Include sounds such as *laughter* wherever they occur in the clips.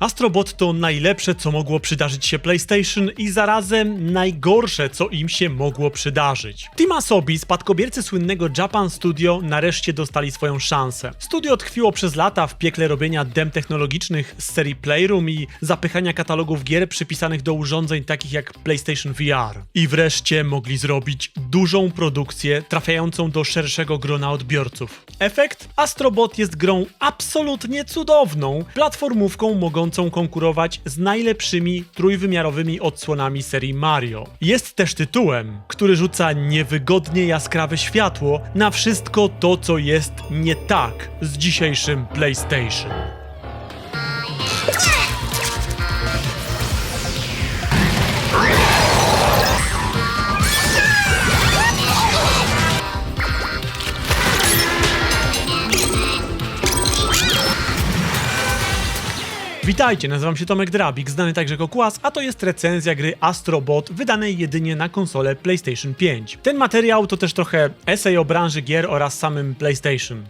Astrobot to najlepsze, co mogło przydarzyć się PlayStation i zarazem najgorsze, co im się mogło przydarzyć. Team Asobi, spadkobiercy słynnego Japan Studio, nareszcie dostali swoją szansę. Studio tkwiło przez lata w piekle robienia dem technologicznych z serii Playroom i zapychania katalogów gier przypisanych do urządzeń takich jak PlayStation VR. I wreszcie mogli zrobić dużą produkcję trafiającą do szerszego grona odbiorców. Efekt? Astrobot jest grą absolutnie cudowną, platformówką mogącą konkurować z najlepszymi trójwymiarowymi odsłonami serii Mario. Jest też tytułem, który rzuca niewygodnie jaskrawe światło na wszystko to, co jest nie tak z dzisiejszym PlayStation. Witajcie, nazywam się Tomek Drabik, znany także jako Kłas, a to jest recenzja gry Astrobot, wydanej jedynie na konsolę PlayStation 5. Ten materiał to też trochę esej o branży gier oraz samym PlayStation.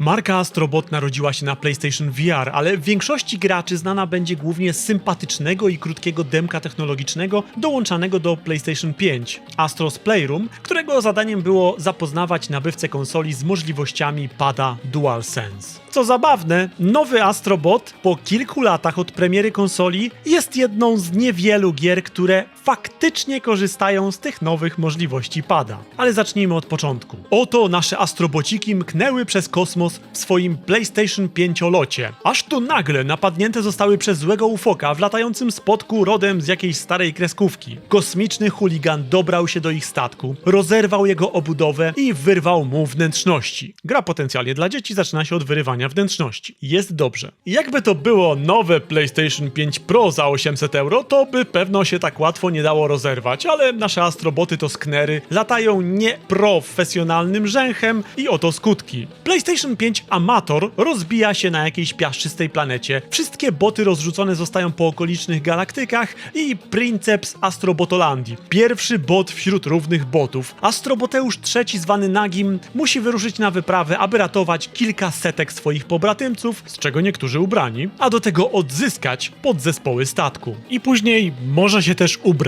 Marka Astrobot narodziła się na PlayStation VR, ale większości graczy znana będzie głównie z sympatycznego i krótkiego demka technologicznego dołączanego do PlayStation 5, Astros Playroom, którego zadaniem było zapoznawać nabywcę konsoli z możliwościami pada DualSense. Co zabawne, nowy Astrobot po kilku latach od premiery konsoli jest jedną z niewielu gier, które faktycznie korzystają z tych nowych możliwości pada. Ale zacznijmy od początku. Oto nasze astrobociki mknęły przez kosmos w swoim PlayStation 5 locie. Aż tu nagle napadnięte zostały przez złego ufoka w latającym spotku rodem z jakiejś starej kreskówki. Kosmiczny chuligan dobrał się do ich statku, rozerwał jego obudowę i wyrwał mu wnętrzności. Gra potencjalnie dla dzieci zaczyna się od wyrywania wnętrzności. Jest dobrze. Jakby to było nowe PlayStation 5 Pro za 800 euro, to by pewno się tak łatwo nie dało rozerwać, ale nasze astroboty to sknery, latają nieprofesjonalnym rzęchem i oto skutki. PlayStation 5 Amator rozbija się na jakiejś piaszczystej planecie, wszystkie boty rozrzucone zostają po okolicznych galaktykach i Princeps Astrobotolandii. Pierwszy bot wśród równych botów. Astroboteusz III zwany Nagim musi wyruszyć na wyprawę, aby ratować kilka setek swoich pobratymców, z czego niektórzy ubrani, a do tego odzyskać podzespoły statku. I później może się też ubrać.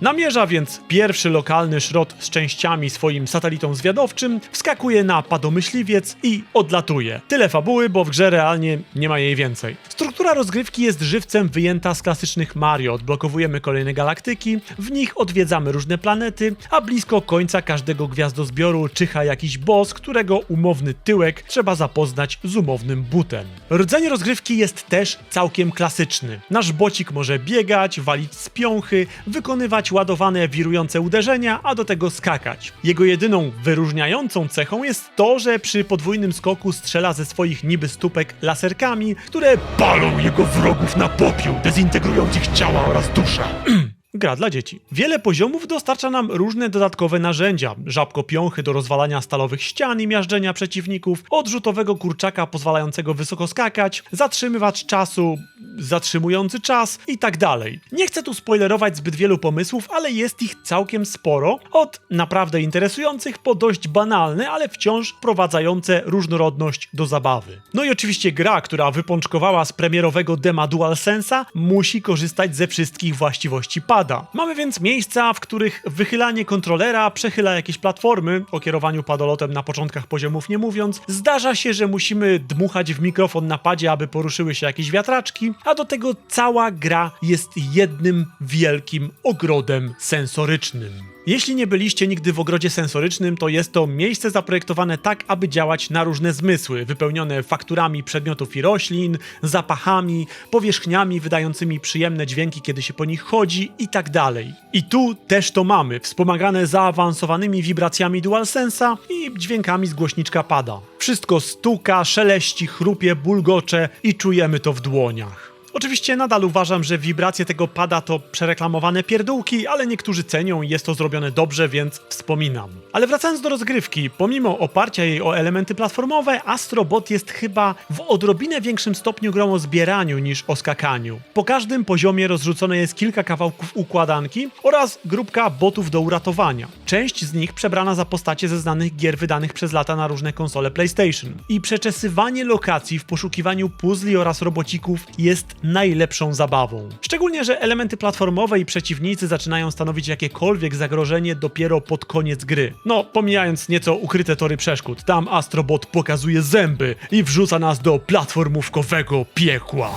Namierza więc pierwszy lokalny szrot z częściami swoim satelitom zwiadowczym, wskakuje na padomyśliwiec i odlatuje. Tyle fabuły, bo w grze realnie nie ma jej więcej. Struktura rozgrywki jest żywcem wyjęta z klasycznych Mario. Odblokowujemy kolejne galaktyki, w nich odwiedzamy różne planety, a blisko końca każdego gwiazdozbioru czyha jakiś boss, którego umowny tyłek trzeba zapoznać z umownym butem. Rdzeń rozgrywki jest też całkiem klasyczny. Nasz bocik może biegać, walić z piąchy, wykonywać ładowane wirujące uderzenia, a do tego skakać. Jego jedyną wyróżniającą cechą jest to, że przy podwójnym skoku strzela ze swoich niby stópek laserkami, które palą jego wrogów na popiół, dezintegrując ich ciała oraz duszę. *clears throat* Gra dla dzieci. Wiele poziomów dostarcza nam różne dodatkowe narzędzia. Żabko piąchy do rozwalania stalowych ścian i miażdżenia przeciwników, odrzutowego kurczaka pozwalającego wysoko skakać, zatrzymywacz czasu, zatrzymujący czas i tak dalej. Nie chcę tu spoilerować zbyt wielu pomysłów, ale jest ich całkiem sporo, od naprawdę interesujących po dość banalne, ale wciąż wprowadzające różnorodność do zabawy. No i oczywiście gra, która wypączkowała z premierowego dema DualSense'a, musi korzystać ze wszystkich właściwości pada. Mamy więc miejsca, w których wychylanie kontrolera przechyla jakieś platformy, o kierowaniu padolotem na początkach poziomów nie mówiąc. Zdarza się, że musimy dmuchać w mikrofon na padzie, aby poruszyły się jakieś wiatraczki, a do tego cała gra jest jednym wielkim ogrodem sensorycznym. Jeśli nie byliście nigdy w ogrodzie sensorycznym, to jest to miejsce zaprojektowane tak, aby działać na różne zmysły, wypełnione fakturami przedmiotów i roślin, zapachami, powierzchniami wydającymi przyjemne dźwięki, kiedy się po nich chodzi i tak dalej. I tu też to mamy, wspomagane zaawansowanymi wibracjami DualSense'a i dźwiękami z głośniczka pada. Wszystko stuka, szeleści, chrupie, bulgocze i czujemy to w dłoniach. Oczywiście nadal uważam, że wibracje tego pada to przereklamowane pierdółki, ale niektórzy cenią i jest to zrobione dobrze, więc wspominam. Ale wracając do rozgrywki, pomimo oparcia jej o elementy platformowe, Astrobot jest chyba w odrobinę większym stopniu grą o zbieraniu niż o skakaniu. Po każdym poziomie rozrzucone jest kilka kawałków układanki oraz grupka botów do uratowania. Część z nich przebrana za postacie ze znanych gier wydanych przez lata na różne konsole PlayStation. I przeczesywanie lokacji w poszukiwaniu puzli oraz robocików jest najlepszą zabawą. Szczególnie, że elementy platformowe i przeciwnicy zaczynają stanowić jakiekolwiek zagrożenie dopiero pod koniec gry. No, pomijając nieco ukryte tory przeszkód, tam Astrobot pokazuje zęby i wrzuca nas do platformówkowego piekła.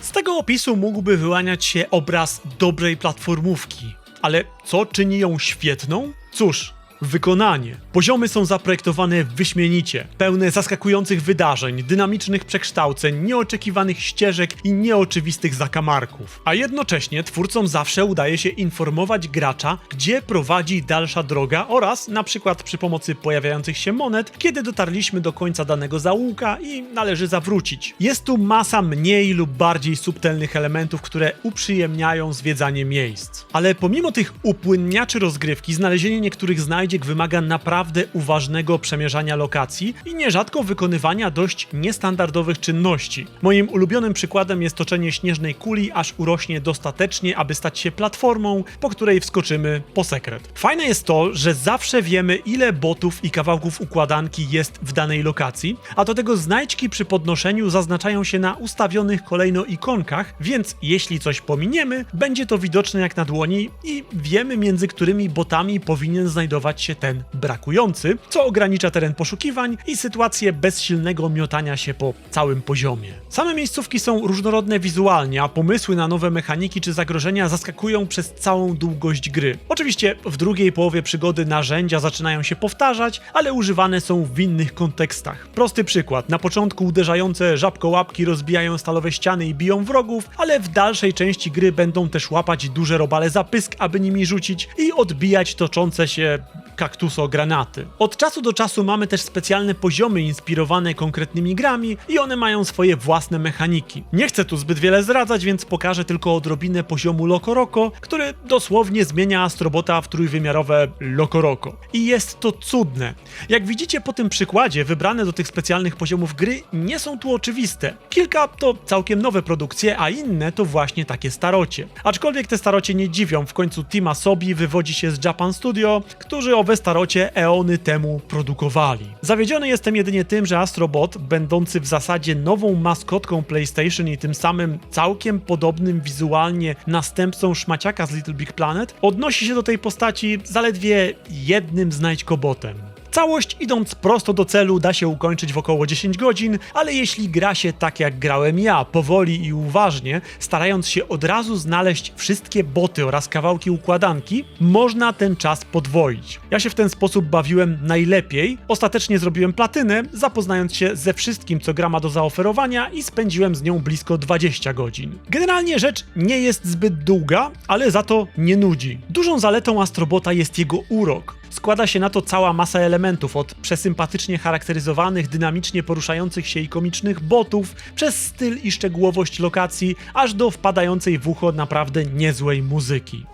Z tego opisu mógłby wyłaniać się obraz dobrej platformówki. Ale co czyni ją świetną? Cóż, wykonanie. Poziomy są zaprojektowane wyśmienicie, pełne zaskakujących wydarzeń, dynamicznych przekształceń, nieoczekiwanych ścieżek i nieoczywistych zakamarków. A jednocześnie twórcom zawsze udaje się informować gracza, gdzie prowadzi dalsza droga oraz na przykład przy pomocy pojawiających się monet, kiedy dotarliśmy do końca danego zaułka i należy zawrócić. Jest tu masa mniej lub bardziej subtelnych elementów, które uprzyjemniają zwiedzanie miejsc. Ale pomimo tych upłynniaczy rozgrywki, znalezienie niektórych znajdziek wymaga naprawdę uważnego przemierzania lokacji i nierzadko wykonywania dość niestandardowych czynności. Moim ulubionym przykładem jest toczenie śnieżnej kuli, aż urośnie dostatecznie, aby stać się platformą, po której wskoczymy po sekret. Fajne jest to, że zawsze wiemy, ile botów i kawałków układanki jest w danej lokacji, a do tego znajdźki przy podnoszeniu zaznaczają się na ustawionych kolejno ikonkach, więc jeśli coś pominiemy, będzie to widoczne jak na dłoni i wiemy między którymi botami powinien znajdować się ten brakujący, co ogranicza teren poszukiwań i sytuację bezsilnego miotania się po całym poziomie. Same miejscówki są różnorodne wizualnie, a pomysły na nowe mechaniki czy zagrożenia zaskakują przez całą długość gry. Oczywiście w drugiej połowie przygody narzędzia zaczynają się powtarzać, ale używane są w innych kontekstach. Prosty przykład. Na początku uderzające żabkołapki rozbijają stalowe ściany i biją wrogów, ale w dalszej części gry będą też łapać duże robale za pysk, aby nimi rzucić i odbijać toczące się kaktuso granaty. Od czasu do czasu mamy też specjalne poziomy inspirowane konkretnymi grami i one mają swoje własne mechaniki. Nie chcę tu zbyt wiele zdradzać, więc pokażę tylko odrobinę poziomu Lokoroko, który dosłownie zmienia Astrobota w trójwymiarowe Lokoroko. I jest to cudne. Jak widzicie po tym przykładzie, wybrane do tych specjalnych poziomów gry nie są tu oczywiste. Kilka to całkiem nowe produkcje, a inne to właśnie takie starocie. Aczkolwiek te starocie nie dziwią, w końcu Team Asobi wywodzi się z Japan Studio, którzy owe starocie eony temu produkowali. Zawiedziony jestem jedynie tym, że Astrobot, będący w zasadzie nową maskotką PlayStation i tym samym całkiem podobnym wizualnie następcą szmaciaka z Little Big Planet, odnosi się do tej postaci zaledwie jednym znajdźkobotem. Całość idąc prosto do celu da się ukończyć w około 10 godzin, ale jeśli gra się tak jak grałem ja, powoli i uważnie, starając się od razu znaleźć wszystkie boty oraz kawałki układanki, można ten czas podwoić. Ja się w ten sposób bawiłem najlepiej, ostatecznie zrobiłem platynę, zapoznając się ze wszystkim co gra ma do zaoferowania i spędziłem z nią blisko 20 godzin. Generalnie rzecz nie jest zbyt długa, ale za to nie nudzi. Dużą zaletą Astrobota jest jego urok. Składa się na to cała masa elementów, od przesympatycznie charakteryzowanych, dynamicznie poruszających się i komicznych botów, przez styl i szczegółowość lokacji, aż do wpadającej w ucho naprawdę niezłej muzyki.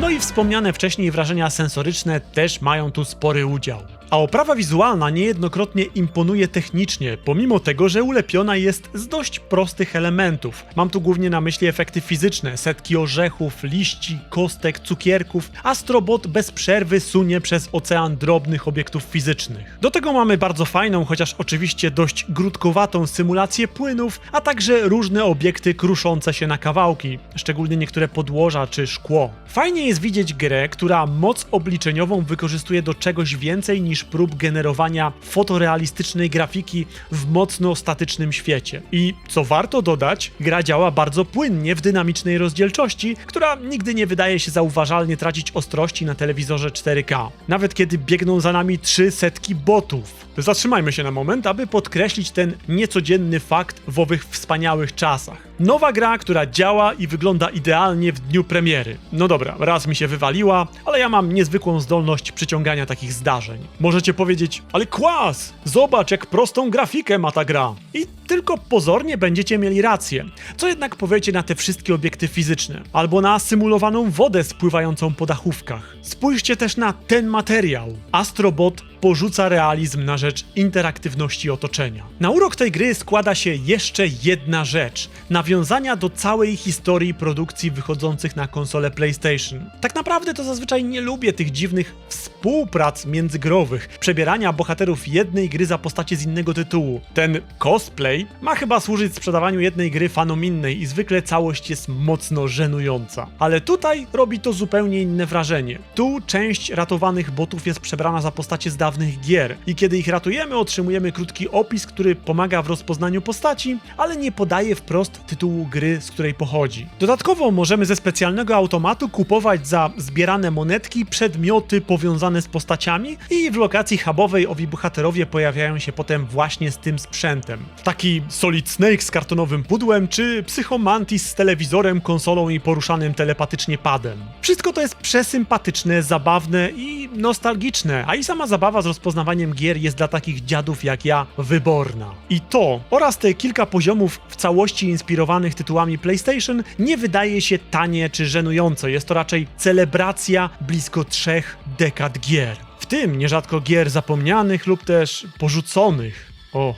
No i wspomniane wcześniej wrażenia sensoryczne też mają tu spory udział. A oprawa wizualna niejednokrotnie imponuje technicznie, pomimo tego, że ulepiona jest z dość prostych elementów. Mam tu głównie na myśli efekty fizyczne, setki orzechów, liści, kostek, cukierków. Astrobot bez przerwy sunie przez ocean drobnych obiektów fizycznych. Do tego mamy bardzo fajną, chociaż oczywiście dość grudkowatą symulację płynów, a także różne obiekty kruszące się na kawałki, szczególnie niektóre podłoża czy szkło. Fajnie jest widzieć grę, która moc obliczeniową wykorzystuje do czegoś więcej niż prób generowania fotorealistycznej grafiki w mocno statycznym świecie. I co warto dodać, gra działa bardzo płynnie w dynamicznej rozdzielczości, która nigdy nie wydaje się zauważalnie tracić ostrości na telewizorze 4K. Nawet kiedy biegną za nami trzy setki botów. Zatrzymajmy się na moment, aby podkreślić ten niecodzienny fakt w owych wspaniałych czasach. Nowa gra, która działa i wygląda idealnie w dniu premiery. No dobra, raz mi się wywaliła, ale ja mam niezwykłą zdolność przyciągania takich zdarzeń. Może Możecie powiedzieć, ale kłas! Zobacz, jak prostą grafikę ma ta gra. I tylko pozornie będziecie mieli rację. Co jednak powiecie na te wszystkie obiekty fizyczne? Albo na symulowaną wodę spływającą po dachówkach? Spójrzcie też na ten materiał. Astrobot porzuca realizm na rzecz interaktywności otoczenia. Na urok tej gry składa się jeszcze jedna rzecz: nawiązania do całej historii produkcji wychodzących na konsole PlayStation. Tak naprawdę to zazwyczaj nie lubię tych dziwnych współprac międzygrowych, przebierania bohaterów jednej gry za postacie z innego tytułu. Ten cosplay ma chyba służyć sprzedawaniu jednej gry fanom innej i zwykle całość jest mocno żenująca. Ale tutaj robi to zupełnie inne wrażenie. Tu część ratowanych botów jest przebrana za postacie z dawnych gier i kiedy ich ratujemy otrzymujemy krótki opis, który pomaga w rozpoznaniu postaci, ale nie podaje wprost tytułu gry, z której pochodzi. Dodatkowo możemy ze specjalnego automatu kupować za zbierane monetki przedmioty powiązane z postaciami i w lokacji hubowej owi bohaterowie pojawiają się potem właśnie z tym sprzętem. Taki Solid Snake z kartonowym pudłem, czy Psychomantis z telewizorem, konsolą i poruszanym telepatycznie padem. Wszystko to jest przesympatyczne, zabawne i nostalgiczne, a i sama zabawa z rozpoznawaniem gier jest dla takich dziadów jak ja wyborna. I to oraz te kilka poziomów w całości inspirowanych tytułami PlayStation nie wydaje się tanie czy żenujące, jest to raczej celebracja blisko trzech dekad gier. Tym nierzadko gier zapomnianych lub też porzuconych. O,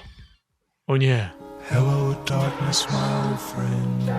o nie. Hello, darkness, my old friend.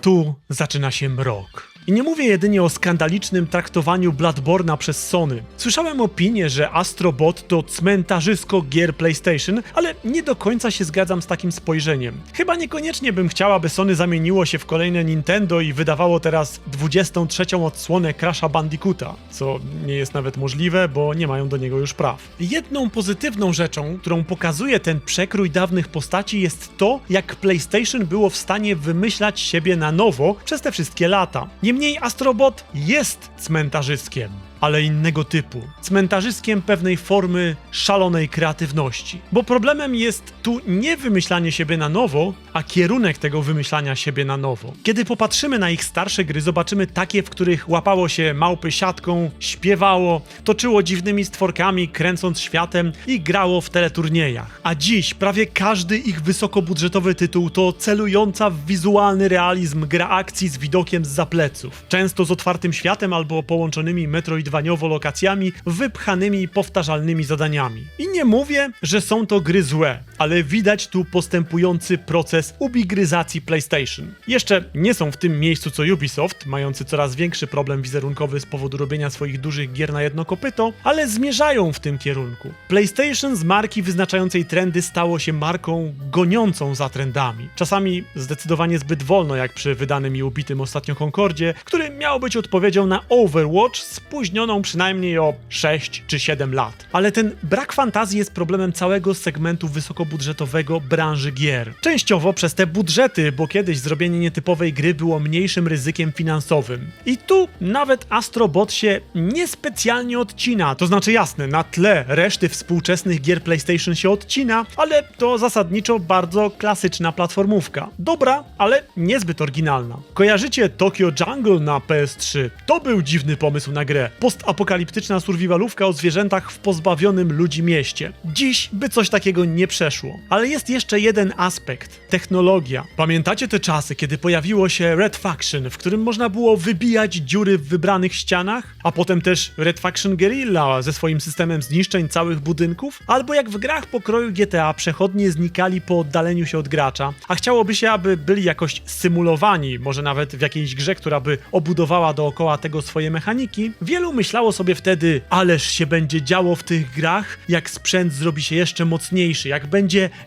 Tu zaczyna się mrok. I nie mówię jedynie o skandalicznym traktowaniu Bloodborna przez Sony. Słyszałem opinię, że Astrobot to cmentarzysko gier PlayStation, ale nie do końca się zgadzam z takim spojrzeniem. Chyba niekoniecznie bym chciała, by Sony zamieniło się w kolejne Nintendo i wydawało teraz 23. odsłonę Crasha Bandicoota, co nie jest nawet możliwe, bo nie mają do niego już praw. Jedną pozytywną rzeczą, którą pokazuje ten przekrój dawnych postaci jest to, jak PlayStation było w stanie wymyślać siebie na nowo przez te wszystkie lata. Niemniej Astrobot jest cmentarzyskiem, ale innego typu. Cmentarzyskiem pewnej formy szalonej kreatywności. Bo problemem jest tu nie wymyślanie siebie na nowo, a kierunek tego wymyślania siebie na nowo. Kiedy popatrzymy na ich starsze gry, zobaczymy takie, w których łapało się małpy siatką, śpiewało, toczyło dziwnymi stworkami, kręcąc światem i grało w teleturniejach. A dziś prawie każdy ich wysokobudżetowy tytuł to celująca w wizualny realizm gra akcji z widokiem z zapleców. Często z otwartym światem albo połączonymi metroidwaniowo lokacjami, wypchanymi powtarzalnymi zadaniami. I nie mówię, że są to gry złe, ale widać tu postępujący proces ubigryzacji PlayStation. Jeszcze nie są w tym miejscu co Ubisoft, mający coraz większy problem wizerunkowy z powodu robienia swoich dużych gier na jedno kopyto, ale zmierzają w tym kierunku. PlayStation z marki wyznaczającej trendy stało się marką goniącą za trendami. Czasami zdecydowanie zbyt wolno, jak przy wydanym i ubitym ostatnio Concordzie, który miał być odpowiedzią na Overwatch spóźnioną przynajmniej o 6 czy 7 lat. Ale ten brak fantazji jest problemem całego segmentu wysokobudżetowego branży gier. Częściowo przez te budżety, bo kiedyś zrobienie nietypowej gry było mniejszym ryzykiem finansowym. I tu nawet Astrobot się niespecjalnie odcina, to znaczy jasne, na tle reszty współczesnych gier PlayStation się odcina, ale to zasadniczo bardzo klasyczna platformówka. Dobra, ale niezbyt oryginalna. Kojarzycie Tokyo Jungle na PS3? To był dziwny pomysł na grę. Postapokaliptyczna survivalówka o zwierzętach w pozbawionym ludzi mieście. Dziś by coś takiego nie przeszło. Ale jest jeszcze jeden aspekt. Technologia. Pamiętacie te czasy, kiedy pojawiło się Red Faction, w którym można było wybijać dziury w wybranych ścianach? A potem też Red Faction Guerrilla ze swoim systemem zniszczeń całych budynków? Albo jak w grach pokroju GTA przechodnie znikali po oddaleniu się od gracza, a chciałoby się, aby byli jakoś symulowani, może nawet w jakiejś grze, która by obudowała dookoła tego swoje mechaniki, wielu myślało sobie wtedy, ależ się będzie działo w tych grach, jak sprzęt zrobi się jeszcze mocniejszy, jak będzie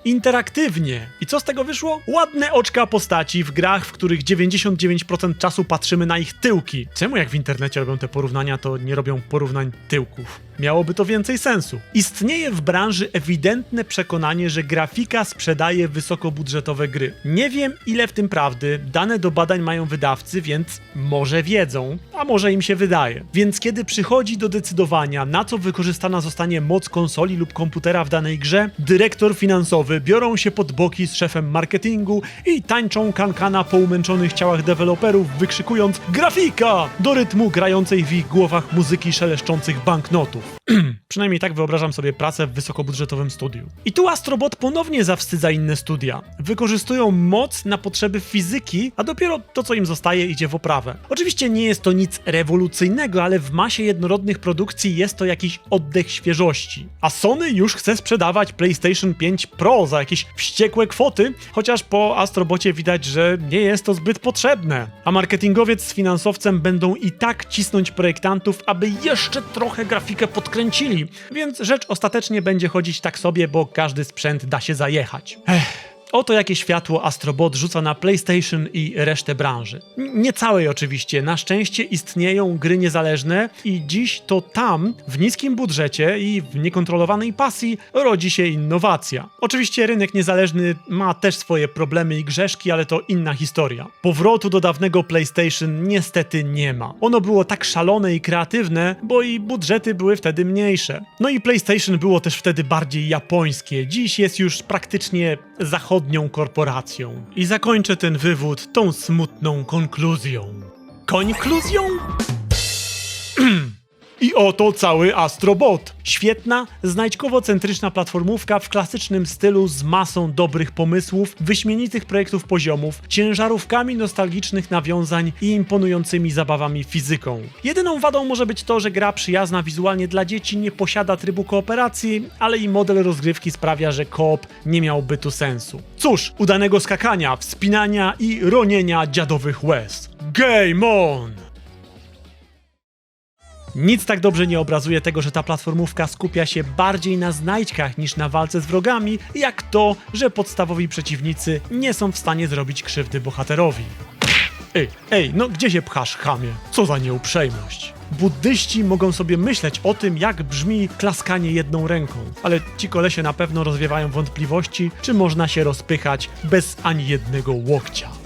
interaktywnie. I co z tego wyszło? Ładne oczka postaci w grach, w których 99% czasu patrzymy na ich tyłki. Czemu jak w internecie robią te porównania, to nie robią porównań tyłków? Miałoby to więcej sensu. Istnieje w branży ewidentne przekonanie, że grafika sprzedaje wysokobudżetowe gry. Nie wiem, ile w tym prawdy, dane do badań mają wydawcy, więc może wiedzą, a może im się wydaje. Więc kiedy przychodzi do decydowania, na co wykorzystana zostanie moc konsoli lub komputera w danej grze, dyrektor finansowy biorą się pod boki z szefem marketingu i tańczą kankana po umęczonych ciałach deweloperów, wykrzykując grafika do rytmu grającej w ich głowach muzyki szeleszczących banknotów. *clears throat* Przynajmniej tak wyobrażam sobie pracę w wysokobudżetowym studiu. I tu Astrobot ponownie zawstydza inne studia. Wykorzystują moc na potrzeby fizyki, a dopiero to, co im zostaje, idzie w oprawę. Oczywiście nie jest to nic rewolucyjnego, ale w masie jednorodnych produkcji jest to jakiś oddech świeżości. A Sony już chce sprzedawać PlayStation 5 Pro za jakieś wściekłe kwoty, chociaż po Astrobocie widać, że nie jest to zbyt potrzebne. A marketingowiec z finansowcem będą i tak cisnąć projektantów, aby jeszcze trochę grafikę podkręcili, więc rzecz ostatecznie będzie chodzić tak sobie, bo każdy sprzęt da się zajechać. Ech. Oto jakie światło Astrobot rzuca na PlayStation i resztę branży. Nie całej oczywiście, na szczęście istnieją gry niezależne i dziś to tam, w niskim budżecie i w niekontrolowanej pasji, rodzi się innowacja. Oczywiście rynek niezależny ma też swoje problemy i grzeszki, ale to inna historia. Powrotu do dawnego PlayStation niestety nie ma. Ono było tak szalone i kreatywne, bo i budżety były wtedy mniejsze. No i PlayStation było też wtedy bardziej japońskie. Dziś jest już praktycznie zachodnią korporacją. I zakończę ten wywód tą smutną konkluzją. Konkluzją? I oto cały Astrobot. Świetna, znajdźkowo-centryczna platformówka w klasycznym stylu z masą dobrych pomysłów, wyśmienitych projektów poziomów, ciężarówkami nostalgicznych nawiązań i imponującymi zabawami fizyką. Jedyną wadą może być to, że gra przyjazna wizualnie dla dzieci nie posiada trybu kooperacji, ale i model rozgrywki sprawia, że koop nie miałby tu sensu. Cóż, udanego skakania, wspinania i ronienia dziadowych łez. Game on! Nic tak dobrze nie obrazuje tego, że ta platformówka skupia się bardziej na znajdźkach niż na walce z wrogami, jak to, że podstawowi przeciwnicy nie są w stanie zrobić krzywdy bohaterowi. Ej, ej, no gdzie się pchasz, chamie? Co za nieuprzejmość. Buddyści mogą sobie myśleć o tym, jak brzmi klaskanie jedną ręką, ale ci kolesie na pewno rozwiewają wątpliwości, czy można się rozpychać bez ani jednego łokcia.